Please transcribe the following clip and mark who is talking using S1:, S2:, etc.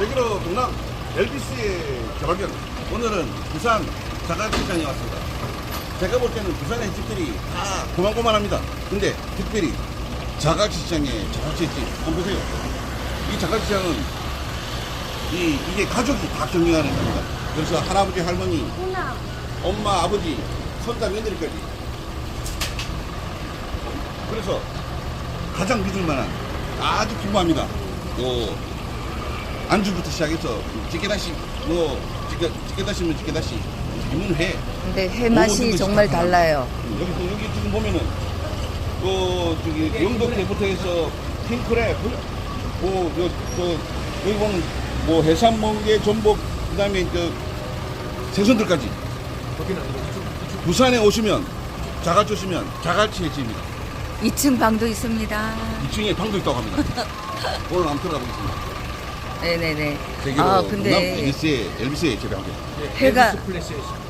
S1: 대기로 동남 LBC의 개발견 오늘은 부산 자갈시장에 왔습니다. 제가 볼 때는 부산의 집들이 다 고만고만합니다. 근데 특별히 자갈시장의 자갈치집 한번 보세요. 이 자갈시장은 이, 이게 가족이 다 경영하는 겁니다. 그래서 할아버지, 할머니, 엄마, 아버지, 손자, 며느리까지. 그래서 가장 믿을 만한 아주 궁금합니다. 요 안주부터 시작해서 찌개다시 뭐 찌개 찌개다시면 찌개다시 이문회
S2: 근데 회 맛이 정말 달라요.
S1: 여기 또 여기 지금 보면은 또 저기 영덕회부터 해서 킹크랩 뭐요또 여기 보면 뭐 해산 멍게 전복 그다음에 저 생선들까지 부산에 오시면 자갈치 오시면 자갈치의 집입니다.
S2: 2층 방도 있습니다.
S1: 2층에 방도 있다고 합니다. 오늘 한번 들어가 보겠습니다.
S2: 네네네. 아, 근데
S1: LBC의 LBC의 재배합니다.
S2: 회가
S3: 플래시에서